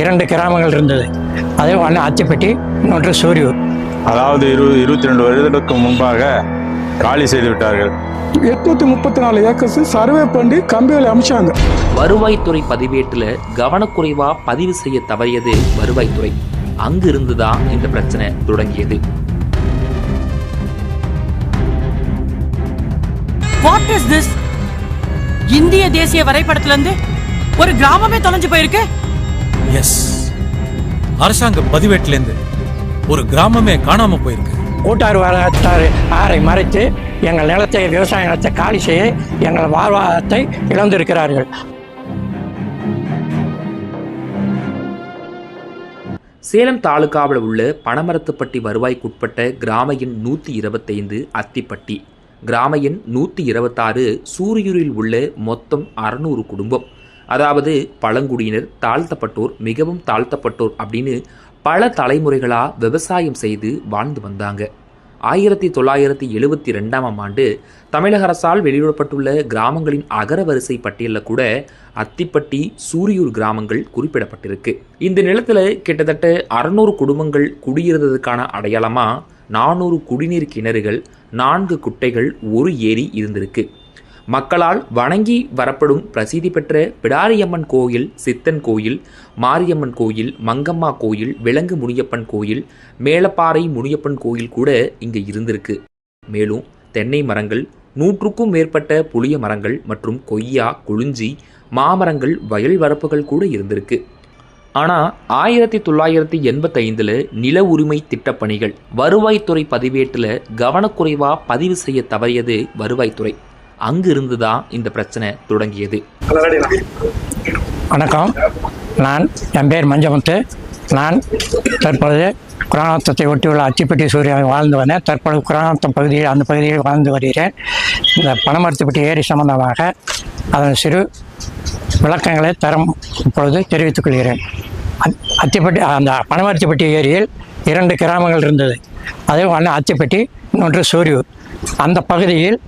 இரண்டு கிராமங்கள் இருந்தது. அது ஒன்று அத்திப்பட்டி இன்னொன்று சூரியூர். அதாவது இரு இருபத்தி ரெண்டு வருடத்துக்கு முன்பாக காலி செய்து விட்டார்கள். எட்நூத்தி முப்பத்தி நாலு ஏக்கர்ஸ் சர்வே பண்ணி கம்பிகளை அமைச்சாங்க. வருவாய்த்துறை பதிவேட்டுல கவனக்குறைவா பதிவு செய்ய தவறியது வருவாய்த்துறை அங்கு இருந்துதான் இந்த பிரச்சனை தொடங்கியது. வாட் இஸ் திஸ் இந்திய தேசிய வரைபடத்துல இருந்து ஒரு கிராமமே தொலைஞ்சு போயிருக்கு. எஸ் அரசாங்க பதிவேட்டிலேருந்து ஒரு கிராமமே காணாம போயிருக்கு. கூட்டாறு வரத்தாறு ஆறை மறைத்து எங்கள் நிலத்தை விவசாய நிலத்தை காலி செய்ய எங்கள் வாழ்வாதாரத்தை இழந்திருக்கிறார்கள். சேலம் தாலுகாவில் உள்ள பனமரத்துப்பட்டி வருவாய்க்குட்பட்ட கிராம எண் நூற்றி இருபத்தைந்து அத்திப்பட்டி. கிராம எண் நூற்றி இருபத்தாறு சூரியூரில் உள்ள மொத்தம் அறநூறு குடும்பம். அதாவது பழங்குடியினர் தாழ்த்தப்பட்டோர் மிகவும் தாழ்த்தப்பட்டோர் அப்படின்னு பல தலைமுறைகளாக விவசாயம் செய்து வாழ்ந்து வந்தாங்க. ஆயிரத்தி தொள்ளாயிரத்தி எழுபத்தி ரெண்டாம் ஆண்டு தமிழக அரசால் வெளியிடப்பட்டுள்ள கிராமங்களின் அகரவரிசை பட்டியலில் கூட அத்திப்பட்டி சூரியூர் கிராமங்கள் குறிப்பிடப்பட்டிருக்கு. இந்த நிலத்தில் கிட்டத்தட்ட அறுநூறு குடும்பங்கள் குடியிருந்ததுக்கான அடையாளமாக நானூறு குடிநீர் கிணறுகள் நான்கு குட்டைகள் ஒரு ஏரி இருந்திருக்கு. மக்களால் வணங்கி வரப்படும் பிரசித்தி பெற்ற பிடாரியம்மன் கோயில் சித்தன் கோயில் மாரியம்மன் கோயில் மங்கம்மா கோயில் விலங்கு முனியப்பன் கோயில் மேலப்பாறை முனியப்பன் கோயில் கூட இங்கே இருந்திருக்கு. மேலும் தென்னை மரங்கள் நூற்றுக்கும் மேற்பட்ட புளிய மரங்கள் மற்றும் கொய்யா கொழுஞ்சி மாமரங்கள் வயல் வரப்புகள் கூட இருந்திருக்கு. ஆனால் ஆயிரத்தி தொள்ளாயிரத்தி எண்பத்தைந்தில் நில உரிமை திட்டப்பணிகள் வருவாய்த்துறை பதிவேட்டில் கவனக்குறைவாக பதிவு செய்ய தவறியது வருவாய்த்துறை. அங்கு இருந்து தான் இந்த பிரச்சனை தொடங்கியது. வணக்கம். நான் என் பேர் மஞ்சமுத்து. நான் தற்பொழுது குரானத்தத்தை ஒட்டியுள்ள அச்சிப்பட்டி சூரியன் வாழ்ந்து வந்தேன் தற்பொழுது குரானத்தம் பகுதியில் அந்த பகுதியில் வாழ்ந்து வருகிறேன். இந்த பணமரத்துப்பட்டி ஏரி சம்பந்தமாக அதன் சிறு விளக்கங்களை தரம் இப்பொழுது தெரிவித்துக் கொள்கிறேன். அத்திப்பட்டி அந்த பணமரத்துப்பட்டி ஏரியில் இரண்டு கிராமங்கள் இருந்தது. அதே ஒன்று அத்திப்பட்டி இன்னொன்று சூரியூர். அந்த பகுதியில்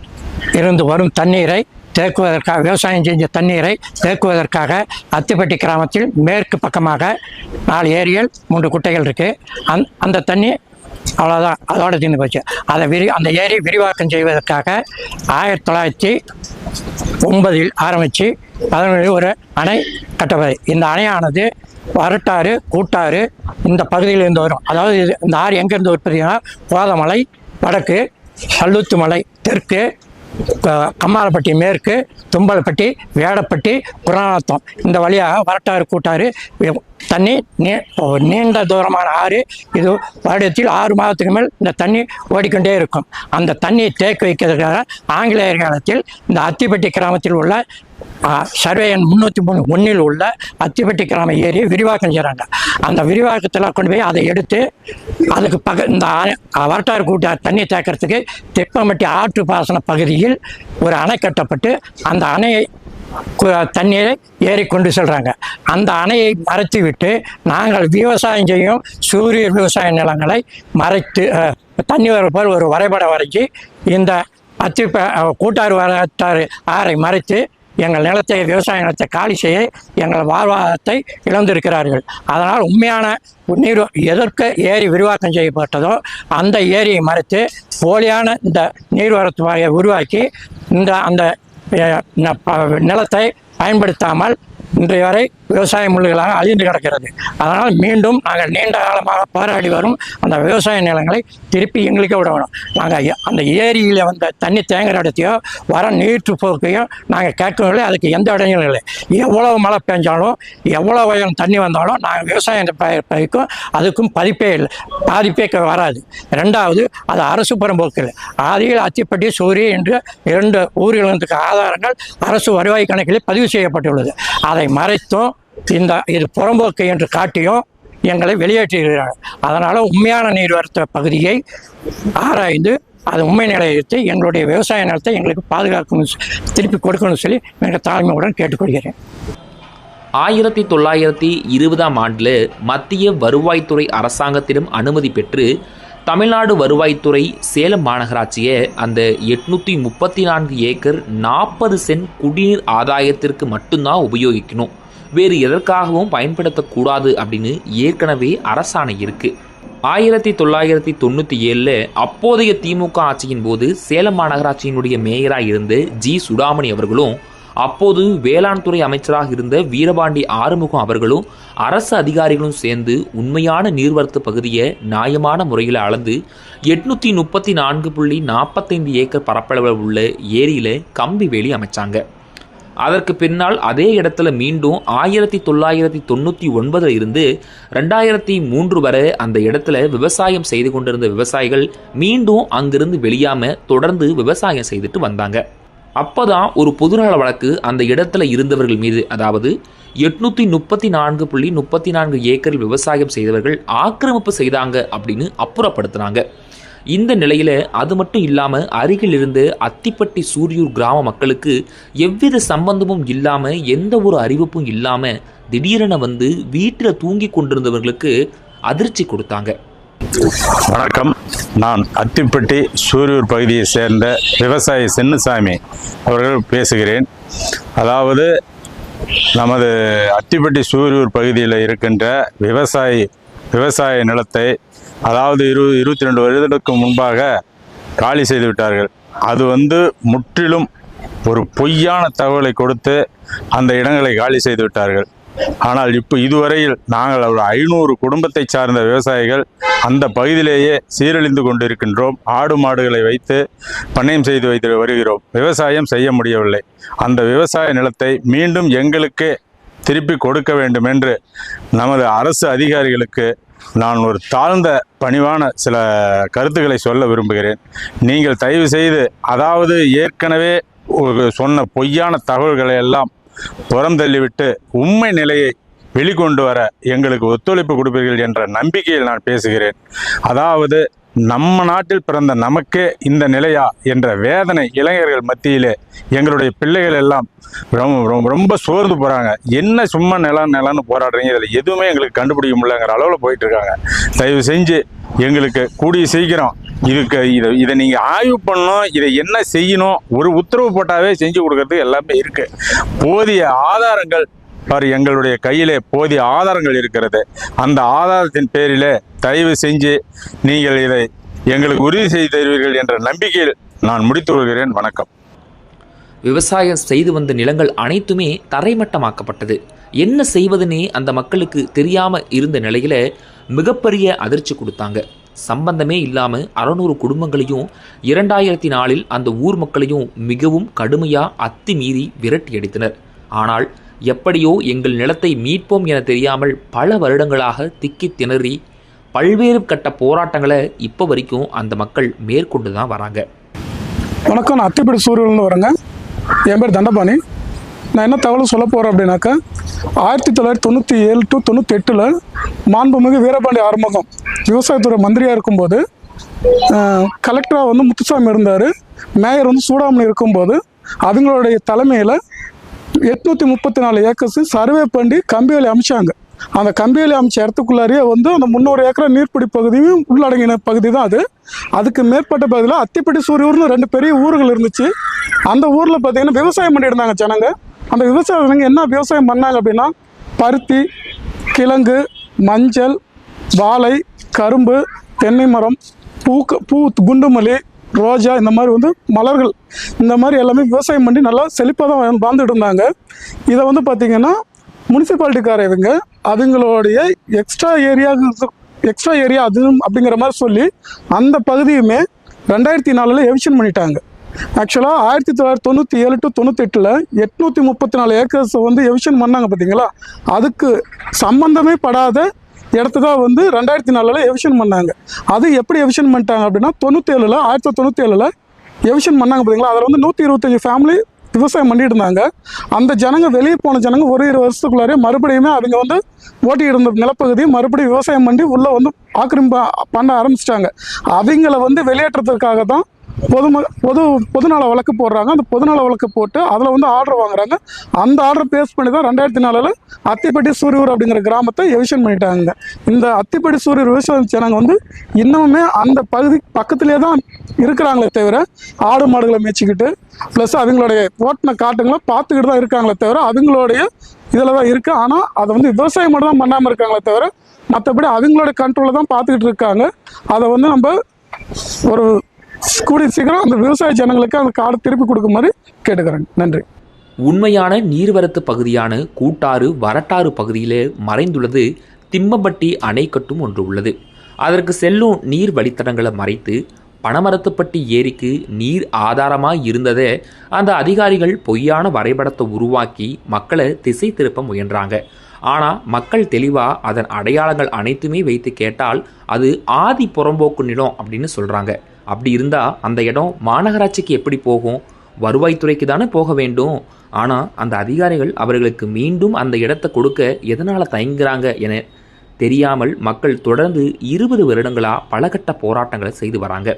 இருந்து வரும் தண்ணீரை தேக்குவதற்காக விவசாயம் செஞ்ச தண்ணீரை தேக்குவதற்காக அத்திப்பட்டி கிராமத்தில் மேற்கு பக்கமாக நாலு ஏரியல் மூன்று குட்டைகள் இருக்குது அந் அந்த தண்ணி அவ்வளோதான் அதோட தீர்ந்து போச்சு. அதை விரி அந்த ஏரி விரிவாக்கம் செய்வதற்காக ஆயிரத்தி தொள்ளாயிரத்தி ஒன்பதில் ஆரம்பித்து பதினொன்றில் ஒரு அணை கட்டப்பது இந்த அணையானது வரட்டாறு கூட்டாறு இந்த பகுதியிலிருந்து வரும். அதாவது இது இந்த ஆறு எங்கேருந்து உற்பத்தினா கோதமலை வடக்கு சல்லுத்து மலை தெற்கு கம்மாளப்பட்டி மேற்கு தும்பலப்பட்டி வேடப்பட்டி குரானத்தம் இந்த வழியாக வரட்டாறு கூட்டாறு தண்ணி நீ நீண்ட தூரமான ஆறு. இது வருடத்தில் ஆறு மாதத்துக்கு மேல் இந்த தண்ணி ஓடிக்கொண்டே இருக்கும். அந்த தண்ணியை தேக்கி வைக்கிறதுக்காக ஆங்கிலேயர் காலத்தில் இந்த அத்திப்பட்டி கிராமத்தில் உள்ள ஆ, சர்வே எண் முந்நூற்றி மூணு ஒன்றில் உள்ள அத்திப்பட்டி கிராம ஏரியை விரிவாக்கம் செய்கிறாங்க. அந்த விரிவாக்கத்தில் கொண்டு போய் அதை எடுத்து அதுக்கு பக இந்த வரட்டார் வரட்டாறு கூட்ட தண்ணி தேக்கிறதுக்கு தெப்பமட்டி ஆற்று பாசன பகுதியில் ஒரு அணை கட்டப்பட்டு அந்த அணையை தண்ணீரை ஏறி கொண்டு செல்கிறாங்க அந்த அணையை மறைத்து விட்டு நாங்கள் விவசாயம் செய்யும் சூரிய விவசாய நிலங்களை மறைத்து தண்ணி வரப்போல் ஒரு வரைபடம் வரைஞ்சி இந்த அத்தி கூட்டாறு வரத்தாறு ஆறை மறைத்து எங்கள் நிலத்தை விவசாய நிலத்தை காலி செய்ய எங்கள் வாழ்வாதாரத்தை இழந்திருக்கிறார்கள். அதனால் உண்மையான நீர் எதற்கு ஏரி விரிவாக்கம் செய்யப்பட்டதோ அந்த ஏரியை மறைத்து போலியான இந்த நீர்வரத்து வாயை உருவாக்கி இந்த அந்த நிலத்தை பயன்படுத்தாமல் இன்றைய வரை விவசாய முள்ளுகளாக அழிந்து கிடக்கிறது. அதனால் மீண்டும் நாங்கள் நீண்ட காலமாக போராடி வரும் அந்த விவசாய நிலங்களை திருப்பி எங்களுக்கே விட வேணும். நாங்கள் அந்த ஏரியில் வந்த தண்ணி தேங்குற இடத்தையோ வர நீற்று போக்கையோ நாங்கள் கேட்கவில்லை. அதுக்கு எந்த இடையும் இல்லை. எவ்வளவு மழை பெஞ்சாலும் எவ்வளோ உயரம் தண்ணி வந்தாலும் நாங்கள் விவசாயம் பயிர்க்கும் அதுக்கும் பதிப்பே இல்லை. பாதிப்பே வராது. ரெண்டாவது அது அரசு புறம்போக்கு இல்லை. ஆதியில் அத்திப்பட்டி சூரிய என்று இரண்டு ஊர்களுக்கு ஆதாரங்கள் அரசு வருவாய் கணக்கில் பதிவு செய்யப்பட்டுள்ளது. அதை மறைத்தும் இந்த இது புறம்போக்கு என்று காட்டியும் எங்களை வெளியேற்றுகிறார்கள் அதனால் உண்மையான நீர்வரத்து பகுதியை ஆராய்ந்து அது உண்மை நிலையத்தை எங்களுடைய விவசாய நிலத்தை எங்களுக்கு பாதுகாக்கணும் திருப்பி கொடுக்கணும்னு சொல்லி மிக தாழ்மையுடன் கேட்டுக்கொள்கிறேன். ஆயிரத்தி தொள்ளாயிரத்தி இருபதாம் ஆண்டில் மத்திய வருவாய்த்துறை அரசாங்கத்திடம் அனுமதி பெற்று தமிழ்நாடு வருவாய்த்துறை சேலம் மாநகராட்சியை அந்த எட்நூற்றி முப்பத்தி நான்கு ஏக்கர் நாற்பது சென்ட் குடிநீர் ஆதாயத்திற்கு மட்டும்தான் உபயோகிக்கணும். வேறு எதற்காகவும் பயன்படுத்தக்கூடாது அப்படின்னு ஏற்கனவே அரசாணை இருக்குது ஆயிரத்தி தொள்ளாயிரத்தி தொண்ணூற்றி ஏழில் அப்போதைய திமுக ஆட்சியின் போது சேலம் மாநகராட்சியினுடைய மேயராக இருந்த ஜி சுடாமணி அவர்களும் அப்போது வேளாண் துறை அமைச்சராக இருந்த வீரபாண்டி ஆறுமுகம் அவர்களும் அரசு அதிகாரிகளும் சேர்ந்து உண்மையான நீர்வரத்து பகுதியை நியாயமான முறையில் அளந்து எட்நூற்றி முப்பத்தி நான்கு புள்ளி நாற்பத்தைந்து ஏக்கர் பரப்பளவில் உள்ள ஏரியில் கம்பி வேலி அமைச்சாங்க. அதற்கு பின்னால் அதே இடத்துல மீண்டும் ஆயிரத்தி தொள்ளாயிரத்தி தொண்ணூற்றி ஒன்பதில் இருந்து ரெண்டாயிரத்தி மூன்று வரை அந்த இடத்துல விவசாயம் செய்து கொண்டிருந்த விவசாயிகள் மீண்டும் அங்கிருந்து வெளியாமல் தொடர்ந்து விவசாயம் செய்துட்டு வந்தாங்க. அப்போதான் ஒரு பொதுநல வழக்கு அந்த இடத்துல இருந்தவர்கள் மீது அதாவது எட்நூற்றி முப்பத்தி நான்கு புள்ளி முப்பத்தி நான்கு ஏக்கரில் விவசாயம் செய்தவர்கள் ஆக்கிரமிப்பு செய்தாங்க அப்படின்னு அப்புறப்படுத்தினாங்க. இந்த நிலையில் அது மட்டும் இல்லாமல் அருகில் இருந்து அத்திப்பட்டி சூரியூர் கிராம மக்களுக்கு எவ்வித சம்பந்தமும் இல்லாமல் எந்த ஒரு அறிவிப்பும் இல்லாமல் திடீரென வந்து வீட்டில் தூங்கி கொண்டிருந்தவர்களுக்கு அதிர்ச்சி கொடுத்தாங்க. வணக்கம். நான் அத்திப்பட்டி சூரியூர் பகுதியை சேர்ந்த விவசாயி சென்னுசாமி அவர்கள் பேசுகிறேன். அதாவது நமது அத்திப்பட்டி சூரியூர் பகுதியில் இருக்கின்ற விவசாயி விவசாய நிலத்தை அதாவது இரு இருபத்தி ரெண்டு வருடத்துக்கு முன்பாக காலி செய்து விட்டார்கள். அது வந்து முற்றிலும் ஒரு பொய்யான தகவலை கொடுத்து அந்த இடங்களை காலி செய்து விட்டார்கள். ஆனால் இப்போ இதுவரையில் நாங்கள் ஒரு ஐநூறு குடும்பத்தை சார்ந்த விவசாயிகள் அந்த பகுதியிலேயே சீரழிந்து கொண்டிருக்கின்றோம். ஆடு மாடுகளை வைத்து பண்ணையம் செய்து வைத்து வருகிறோம். விவசாயம் செய்ய முடியவில்லை. அந்த விவசாய நிலத்தை மீண்டும் எங்களுக்கு திருப்பி கொடுக்க வேண்டும் என்று நமது அரசு அதிகாரிகளுக்கு நான் ஒரு தாழ்ந்த பணிவான சில கருத்துக்களை சொல்ல விரும்புகிறேன். நீங்கள் தயவு செய்து அதாவது ஏற்கனவே சொன்ன பொய்யான தகவல்களை எல்லாம் புறம் தள்ளிவிட்டு உண்மை நிலையை வெளிக்கொண்டு வர எங்களுக்கு ஒத்துழைப்பு கொடுப்பீர்கள் என்ற நம்பிக்கையில் நான் பேசுகிறேன். அதாவது நம்ம நாட்டில் பிறந்த நமக்கே இந்த நிலையா என்ற வேதனை இளைஞர்கள் மத்தியிலே எங்களுடைய பிள்ளைகள் எல்லாம் ரொம்ப ரொம்ப- ரொம்ப சோர்ந்து போகிறாங்க என்ன சும்மா நிலம் நிலம்னு போராடுறீங்க? இதில் எதுவுமே எங்களுக்கு கண்டுபிடிக்க முடியலங்கிற அளவில் போயிட்டு இருக்காங்க தயவு செஞ்சு எங்களுக்கு கூடிய சீக்கிரம் இதுக்கு இதை இதை நீங்கள் ஆய்வு பண்ணணும் இதை என்ன செய்யணும் ஒரு உத்தரவு போட்டாவே செஞ்சு கொடுக்கறதுக்கு எல்லாமே இருக்குது போதிய ஆதாரங்கள் பாரு எங்களுடைய கையிலே போதிய ஆதாரங்கள் இருக்கிறது. அந்த ஆதாரத்தின் பேரிலே தயவு செஞ்சு நீங்கள் இதை எங்களுக்கு உறுதி செய்து தருவீர்கள் என்ற நம்பிக்கையில் நான் முடித்து கொள்கிறேன். வணக்கம். விவசாயம் செய்து வந்த நிலங்கள் அனைத்துமே தரைமட்டமாக்கப்பட்டது. என்ன செய்வதுனே அந்த மக்களுக்கு தெரியாம இருந்த நிலையில மிகப்பெரிய அதிர்ச்சி கொடுத்தாங்க. சம்பந்தமே இல்லாம அறநூறு குடும்பங்களையும் இரண்டாயிரத்தி நாலில் அந்த ஊர் மக்களையும் மிகவும் கடுமையா அத்துமீறி விரட்டி அடித்தனர் ஆனால் எப்படியோ எங்கள் நிலத்தை மீட்போம் என தெரியாமல் பல வருடங்களாக திக்கி திணறி பல்வேறு கட்ட போராட்டங்களை இப்போ வரைக்கும் அந்த மக்கள் மேற்கொண்டு தான் வராங்க. வணக்கம் நான் அத்திப்படி சூரியன்லேருந்து வரேங்க. என் பேர் தண்டபாணி. நான் என்ன தகவல் சொல்ல போகிறேன் அப்படின்னாக்கா ஆயிரத்தி தொள்ளாயிரத்தி தொண்ணூற்றி ஏழு டு தொண்ணூற்றி எட்டில் மாண்புமிகு வீரபாண்டி ஆறுமுகம் விவசாயத்துறை மந்திரியாக இருக்கும்போது கலெக்டராக வந்து முத்துசாமி இருந்தார். மேயர் வந்து சூடாமணி இருக்கும்போது அவங்களுடைய தலைமையில் எட்நூற்றி முப்பத்தி நாலு ஏக்கர்ஸ் சர்வே பண்ணி கம்பிவேலி அமைச்சாங்க. அந்த கம்பிவேலி அமைச்ச இடத்துக்குள்ளாரியே வந்து அந்த முந்நூறு ஏக்கர் நீர்ப்பிடி பகுதியும் உள்ளடங்கின பகுதி தான் அது. அதுக்கு மேற்பட்ட பகுதியில் அத்திப்பட்டி சூரியூர்னு ரெண்டு பெரிய ஊர்கள் இருந்துச்சு. அந்த ஊரில் பார்த்தீங்கன்னா விவசாயம் பண்ணியிருந்தாங்க ஜனங்க. அந்த விவசாயங்க என்ன விவசாயம் பண்ணாங்க அப்படின்னா பருத்தி கிழங்கு மஞ்சள் வாழை கரும்பு தென்னை மரம் பூக்க பூ குண்டுமல்லி ரோஜா இந்த மாதிரி வந்து மலர்கள் இந்த மாதிரி எல்லாமே விவசாயம் பண்ணி நல்லா செழிப்பாக தான் வாழ்ந்துட்டு இருந்தாங்க. இதை வந்து பார்த்திங்கன்னா முனிசிபாலிட்டிக்காரவங்க அதுங்களுடைய எக்ஸ்ட்ரா ஏரியா எக்ஸ்ட்ரா ஏரியா அது அப்படிங்கிற மாதிரி சொல்லி அந்த பகுதியுமே ரெண்டாயிரத்தி நாலில் எவிஷன் பண்ணிட்டாங்க. ஆக்சுவலாக ஆயிரத்தி தொள்ளாயிரத்தி தொண்ணூற்றி ஏழு டு தொண்ணூத்தெட்டில் எட்நூற்றி முப்பத்தி நாலு ஏக்கர்ஸ் வந்து எவிஷன் பண்ணாங்க பார்த்தீங்களா அதுக்கு சம்பந்தமே படாத இடத்த தான் வந்து ரெண்டாயிரத்தி நாலில் எவிஷன் பண்ணாங்க. அது எப்படி எவிஷன் பண்ணிட்டாங்க அப்படின்னா தொண்ணூற்றி ஏழில் ஆயிரத்தி தொண்ணூற்றி ஏழில் எவிஷன் பண்ணாங்க பார்த்தீங்களா அதில் வந்து நூற்றி இருபத்தஞ்சி ஃபேமிலி விவசாயம் பண்ணிட்டு இருந்தாங்க. அந்த ஜனங்க வெளியே போன ஜனங்க ஒரு இரு வருஷத்துக்குள்ளாரே மறுபடியுமே அவங்க வந்து ஓட்டி இருந்த நிலப்பகுதியை மறுபடியும் விவசாயம் பண்ணி உள்ளே வந்து ஆக்கிரமிப்பு பண்ண ஆரம்பிச்சிட்டாங்க. அவங்கள வந்து வெளியேற்றத்துக்காக தான் பொதும பொது பொதுநல வழக்கு போடுறாங்க. அந்த பொதுநல வழக்கு போட்டு அதில் வந்து ஆர்டர் வாங்குறாங்க. அந்த ஆர்டர் பேஸ் பண்ணி தான் ரெண்டாயிரத்தி நாலில் அத்திப்பட்டி சூரியூர் அப்படிங்கிற கிராமத்தை எவிஷன் பண்ணிட்டாங்க. இந்த அத்திப்பட்டி சூரியூர் விவசாய ஜனங்க வந்து இன்னமுமே அந்த பகுதி பக்கத்துலேயே தான் இருக்கிறாங்களே தவிர ஆடு மாடுகளை மேய்ச்சிக்கிட்டு ப்ளஸ் அவங்களுடைய ஓட்டின காட்டுங்களை பார்த்துக்கிட்டு தான் இருக்காங்களே தவிர அவங்களுடைய இதில் தான் இருக்குது ஆனால் அதை வந்து விவசாயம் மட்டும் தான் பண்ணாமல் இருக்காங்களே தவிர மற்றபடி அவங்களோட கண்ட்ரோலில் தான் பார்த்துக்கிட்டு இருக்காங்க. அதை வந்து நம்ம ஒரு கூடிய சீக்கிரம் அந்த விவசாய ஜனங்களுக்கு அந்த காடை திருப்பி கொடுக்குமாறு கேட்டுக்கிறேன். நன்றி. உண்மையான நீர்வரத்து பகுதியான கூட்டாறு வரட்டாறு பகுதியிலே மறைந்துள்ளது. திம்மம்பட்டி அணைக்கட்டும் ஒன்று உள்ளது. அதற்கு செல்லும் நீர் வழித்தடங்களை மறைத்து பனமரத்துப்பட்டி ஏரிக்கு நீர் ஆதாரமாக இருந்ததை அந்த அதிகாரிகள் பொய்யான வரைபடத்தை உருவாக்கி மக்களை திசை திருப்ப முயன்றாங்க. ஆனால் மக்கள் தெளிவாக அதன் அடையாளங்கள் அனைத்துமே வைத்து கேட்டால் அது ஆதி புறம்போக்கு நிலம் அப்படின்னு சொல்கிறாங்க அப்படி இருந்தால் அந்த இடம் மாநகராட்சிக்கு எப்படி போகும்? வருவாய்த்துறைக்கு தானே போக வேண்டும். ஆனால் அந்த அதிகாரிகள் அவர்களுக்கு மீண்டும் அந்த இடத்தை கொடுக்க எதனால் தயங்குறாங்க என தெரியாமல் மக்கள் தொடர்ந்து இருபது வருடங்களாக பலகட்ட போராட்டங்களை செய்து வராங்க.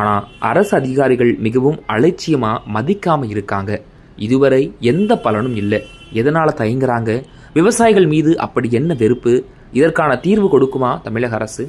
ஆனால் அரசு அதிகாரிகள் மிகவும் அலட்சியமாக மதிக்காமல் இருக்காங்க. இதுவரை எந்த பலனும் இல்லை. எதனால் தயங்குறாங்க? விவசாயிகள் மீது அப்படி என்ன வெறுப்பு? இதற்கான தீர்வு கொடுக்குமா தமிழக அரசு?